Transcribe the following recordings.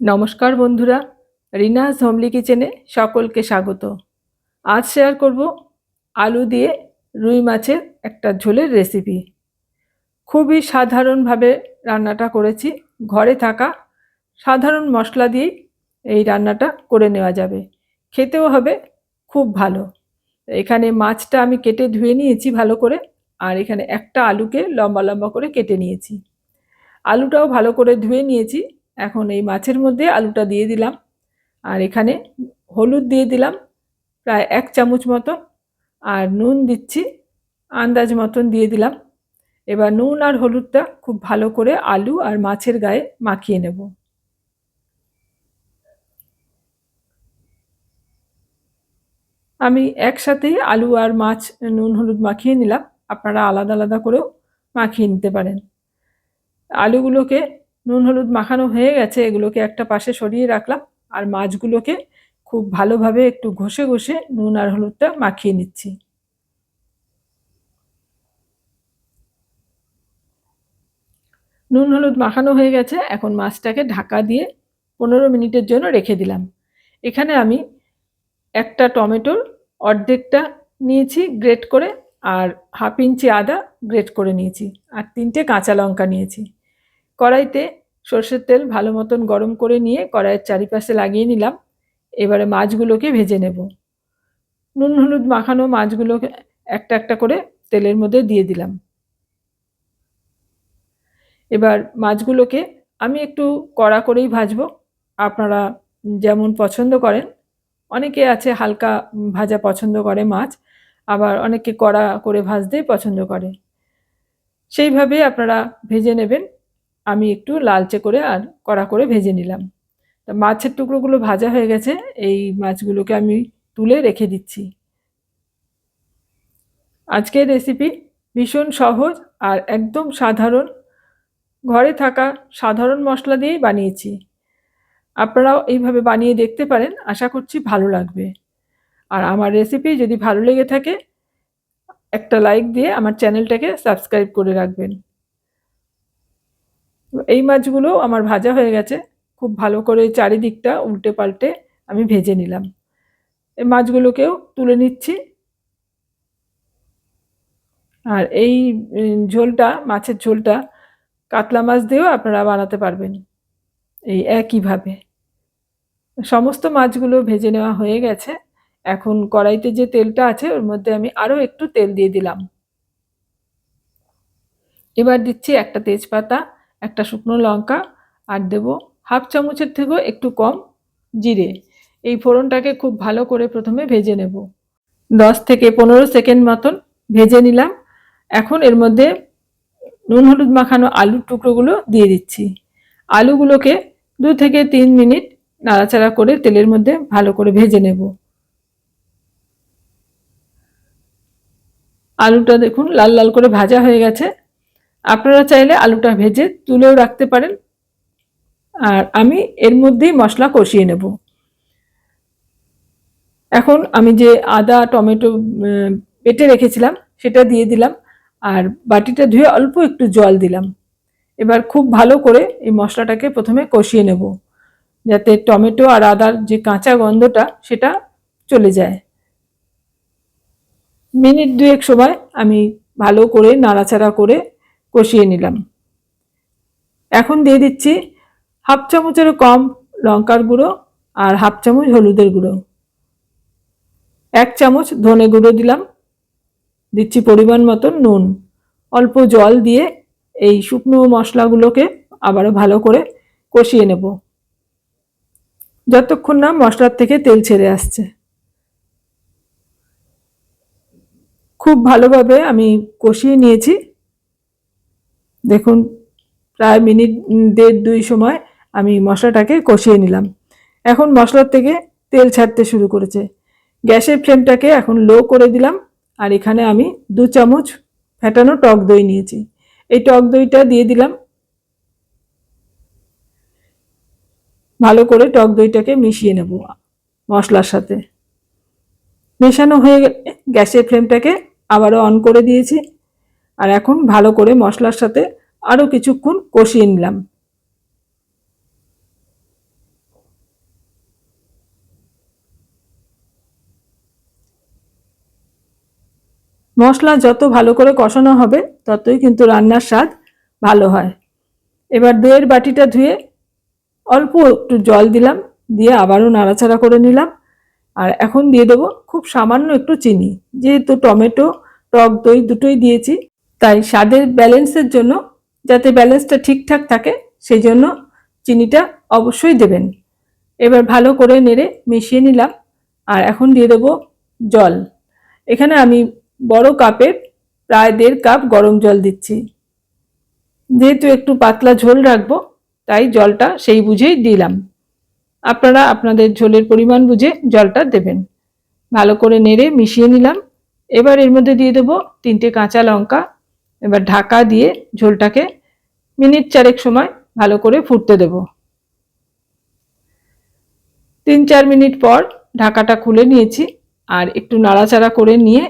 নমস্কার বন্ধুরা, রিনাস হোমলি কিচেনে সকলকে স্বাগত। আজ শেয়ার করব আলু দিয়ে রুই মাছের একটা ঝোলের রেসিপি খুবই সাধারণভাবে রান্নাটা করেছি, ঘরে থাকা সাধারণ মশলা দিয়েই এই রান্নাটা করে নেওয়া যাবে। খেতেও হবে খুব ভালো। এখানে মাছটা আমি কেটে ধুয়ে নিয়েছি ভালো করে, আর এখানে একটা আলুকে লম্বা লম্বা করে কেটে নিয়েছি। আলুটাও ভালো করে ধুয়ে নিয়েছি এখন এই মাছের মধ্যে আলুটা দিয়ে দিলাম। আর এখানে হলুদ দিয়ে দিলাম, প্রায় এক চামচ মতো। আর নুন দিচ্ছি, আন্দাজ মতন দিয়ে দিলাম। এবার নুন আর হলুদটা খুব ভালো করে আলু আর মাছের গায়ে মাখিয়ে নেব। আমি একসাথেই আলু আর মাছ, নুন, হলুদ মাখিয়ে নিলাম। আপনারা আলাদা আলাদা করেও মাখিয়ে নিতে পারেন। আলুগুলোকে নুন, হলুদ মাখানো হয়ে গেছে, এগুলোকে একটা পাশে সরিয়ে রাখলাম আর মাছগুলোকে খুব ভালোভাবে একটু ঘষে ঘষে নুন আর হলুদটা মাখিয়ে নিচ্ছি। নুন, হলুদ মাখানো হয়ে গেছে, এখন মাছটাকে ঢাকা দিয়ে পনেরো মিনিটের জন্য রেখে দিলাম। এখানে আমি একটা টমেটোর অর্ধেকটা নিয়েছি গ্রেট করে আর হাফ ইঞ্চি আদা গ্রেট করে নিয়েছি আর তিনটে কাঁচা লঙ্কা নিয়েছি। কড়াইতে সর্ষের তেল ভালো মতন গরম করে নিয়ে কড়াইয়ের চারিপাশে লাগিয়ে নিলাম। এবারে মাছগুলোকে ভেজে নেব। নুন হলুদ মাখানো মাছগুলোকে একটা একটা করে তেলের মধ্যে দিয়ে দিলাম। এবার মাছগুলোকে আমি একটু কড়া করেই ভাজবো। আপনারা যেমন পছন্দ করেন, অনেকে আছে হালকা ভাজা পছন্দ করে মাছ, আবার অনেকে কড়া করে ভাজতেই পছন্দ করে। সেইভাবে আপনারা ভেজে নেবেন। আমি একটু লালচে করে আর কড়া করে ভেজে নিলাম। তা মাছের টুকরোগুলো ভাজা হয়ে গেছে, এই মাছগুলোকে আমি তুলে রেখে দিচ্ছি। আজকের রেসিপি ভীষণ সহজ আর একদম সাধারণ। ঘরে থাকা সাধারণ মশলা দিয়েই বানিয়েছি। আপনারাও এইভাবে বানিয়ে দেখতে পারেন, আশা করছি ভালো লাগবে। আর আমার রেসিপি যদি ভালো লেগে থাকে, একটা লাইক দিয়ে আমার চ্যানেলটাকে সাবস্ক্রাইব করে রাখবেন। এই মাছগুলো আমার ভাজা হয়ে গেছে। খুব ভালো করে চারিদিকটা উল্টে পাল্টে আমি ভেজে নিলাম। এই মাছগুলোকেও তুলে নিচ্ছি। আর এই ঝোলটা, মাছের ঝোলটা কাতলা মাছ দিয়েও আপনারা বানাতে পারবেন। এই একইভাবে। সমস্ত মাছগুলো ভেজে নেওয়া হয়ে গেছে। এখন কড়াইতে যে তেলটা আছে, ওর মধ্যে আমি আরও একটু তেল দিয়ে দিলাম। এবার দিচ্ছি একটা তেজপাতা। একটা শুকনো লঙ্কা আর দেব হাফ চামচের থেকেও একটু কম জিরে। এই ফোড়নটাকে খুব ভালো করে প্রথমে ভেজে নেব। দশ থেকে পনেরো সেকেন্ড মতন ভেজে নিলাম। এখন এর মধ্যে নুন হলুদ মাখানো আলুর টুকরোগুলো দিয়ে দিচ্ছি। আলুগুলোকে দু থেকে তিন মিনিট নাড়াচাড়া করে তেলের মধ্যে ভালো করে ভেজে নেব। আলুটা দেখুন লাল লাল করে ভাজা হয়ে গেছে। আপনারা চাইলে আলুটা ভেজে তুলেও রাখতে পারেন। আর আমি এর মধ্যেই মশলা কষিয়ে নেব। এখন আমি যে আদা, টমেটো পেটে রেখেছিলাম, সেটা দিয়ে দিলাম। আর বাটিটা ধুয়ে অল্প একটু জল দিলাম। এবার খুব ভালো করে এই মশলাটাকে প্রথমে কষিয়ে নেব, যাতে টমেটো আর আদার যে কাঁচা গন্ধটা, সেটা চলে যায়। মিনিট দুয়েক সময় আমি ভালো করে নাড়াচাড়া করে কষিয়ে নিলাম। এখন দিয়ে দিচ্ছি হাফ চামচেরও কম লঙ্কার গুঁড়ো আর হাফ চামচ হলুদের গুঁড়ো। এক চামচ ধনে গুঁড়ো দিলাম। দিচ্ছি পরিমাণ মতন নুন। অল্প জল দিয়ে এই শুকনো মশলাগুলোকে আবারও ভালো করে কষিয়ে নেব। যতক্ষণ না মশলার থেকে তেল ছেড়ে আসছে। খুব ভালোভাবে আমি কষিয়ে নিয়েছি। দেখুন, প্রায় মিনিট, দেড়, দুই সময় আমি মশলাটাকে কষিয়ে নিলাম। এখন মশলার থেকে তেল ছাড়তে শুরু করেছে। গ্যাসের ফ্লেমটাকে এখন লো করে দিলাম আর এখানে আমি দু চামচ ফ্যাটানো টক দই নিয়েছি। এই টক দইটা দিয়ে দিলাম। ভালো করে টক দইটাকে মিশিয়ে নেব মশলার সাথে। মেশানো হয়ে গেলে গ্যাসের ফ্লেমটাকে আবারও অন করে দিয়েছি। আর এখন ভালো করে মশলার সাথে আরও কিছুক্ষণ কষিয়ে নিলাম। মশলা যত ভালো করে কষানো হবে, ততই কিন্তু রান্নার স্বাদ ভালো হয়। এবার দইয়ের বাটিটা ধুয়ে অল্প একটু জল দিলাম, দিয়ে আবারও নাড়াচাড়া করে নিলাম। আর এখন দিয়ে দেবো খুব সামান্য একটু চিনি, যেহেতু টমেটো, টক দই দুটোই দিয়েছি। তাই স্বাদের ব্যালেন্সের জন্য, যাতে ব্যালেন্সটা ঠিকঠাক থাকে, সেই জন্য চিনিটা অবশ্যই দেবেন। এবার ভালো করে নেড়ে মিশিয়ে নিলাম, আর এখন দিয়ে দেবো জল। এখানে আমি বড় কাপের প্রায় দেড় কাপ গরম জল দিচ্ছি। যেহেতু একটু পাতলা ঝোল রাখব, তাই জলটা সেই বুঝেই দিলাম। আপনারা আপনাদের ঝোলের পরিমাণ বুঝে জলটা দেবেন। ভালো করে নেড়ে মিশিয়ে নিলাম। এবার এর মধ্যে দিয়ে দেবো তিনটে কাঁচা লঙ্কা এবার ঢাকা দিয়ে ঝোলটাকে মিনিট চারেক সময় ভালো করে ফুটতে দেব। তিন চার মিনিট পর ঢাকাটা খুলে নিয়েছি আর একটু নাড়াচাড়া করে নিয়ে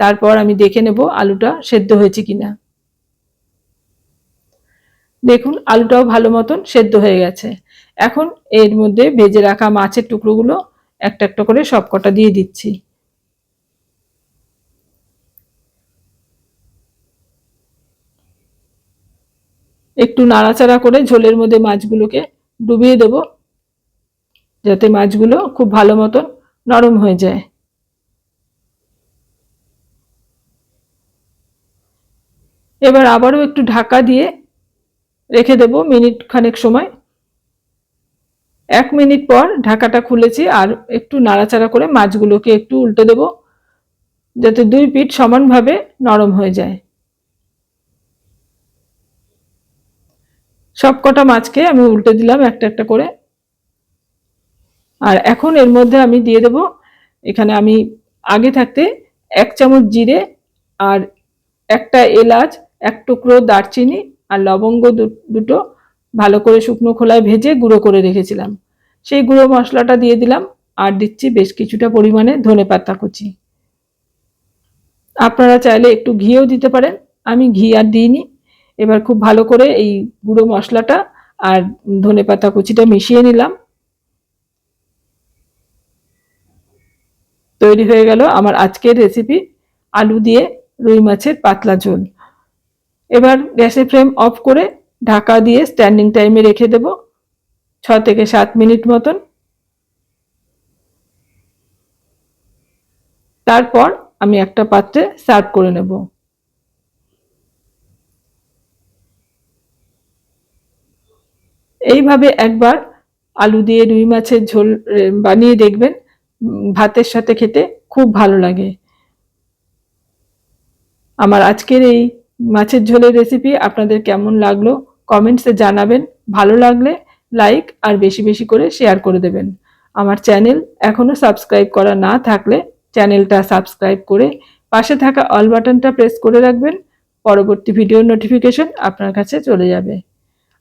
তারপর আমি দেখে নেব আলুটা সেদ্ধ হয়েছে কিনা। দেখুন, আলুটাও ভালো মতন সেদ্ধ হয়ে গেছে। এখন এর মধ্যে ভেজে রাখা মাছের টুকরোগুলো একটা একটা করে সবকটা দিয়ে দিচ্ছি। একটু নাড়াচাড়া করে ঝোলের মধ্যে মাছগুলোকে ডুবিয়ে দেব, যাতে মাছগুলো খুব ভালো মতন নরম হয়ে যায়। এবার আবারও একটু ঢাকা দিয়ে রেখে দেব মিনিট খানেক সময়। এক মিনিট পর ঢাকাটা খুলেছি আর একটু নাড়াচাড়া করে মাছগুলোকে একটু উল্টে দেব, যাতে দুই পিঠ সমানভাবে নরম হয়ে যায়। সব কটা মাছকে আমি উল্টে দিলাম একটা একটা করে। আর এখন এর মধ্যে আমি দিয়ে দেব, এখানে আমি আগে থাকতে এক চামচ জিরে আর একটা এলাচ, এক টুকরো দারচিনি আর লবঙ্গ দুটো ভালো করে শুকনো খোলায় ভেজে গুঁড়ো করে রেখেছিলাম। সেই গুঁড়ো মশলাটা দিয়ে দিলাম আর দিচ্ছি বেশ কিছুটা পরিমাণে ধনে পাতা কুচি। আপনারা চাইলে একটু ঘিও দিতে পারেন, আমি ঘি আর দিইনি। এবার খুব ভালো করে এই গুঁড়ো মশলাটা আর ধনে পাতা কুচিটা মিশিয়ে নিলাম। তৈরি হয়ে গেল আমার আজকের রেসিপি আলু দিয়ে রুই মাছের পাতলা ঝোল। এবার গ্যাসের ফ্লেম অফ করে ঢাকা দিয়ে স্ট্যান্ডিং টাইমে রেখে দেব, ছ থেকে সাত মিনিট মতন। তারপর আমি একটা পাত্রে সার্ভ করে নেব। এইভাবে একবার আলু দিয়ে রুই মাছের ঝোল বানিয়ে দেখবেন। ভাতের সাথে খেতে খুব ভালো লাগে। আমার আজকের এই মাছের ঝোলের রেসিপি আপনাদের কেমন লাগল কমেন্টসে জানাবেন। ভালো লাগলে লাইক আর বেশি বেশি করে শেয়ার করে দেবেন। আমার চ্যানেল এখনও সাবস্ক্রাইব করা না থাকলে চ্যানেলটা সাবস্ক্রাইব করে পাশে থাকা অল বাটনটা প্রেস করে রাখবেন। পরবর্তী ভিডিও নোটিফিকেশন আপনার কাছে চলে যাবে।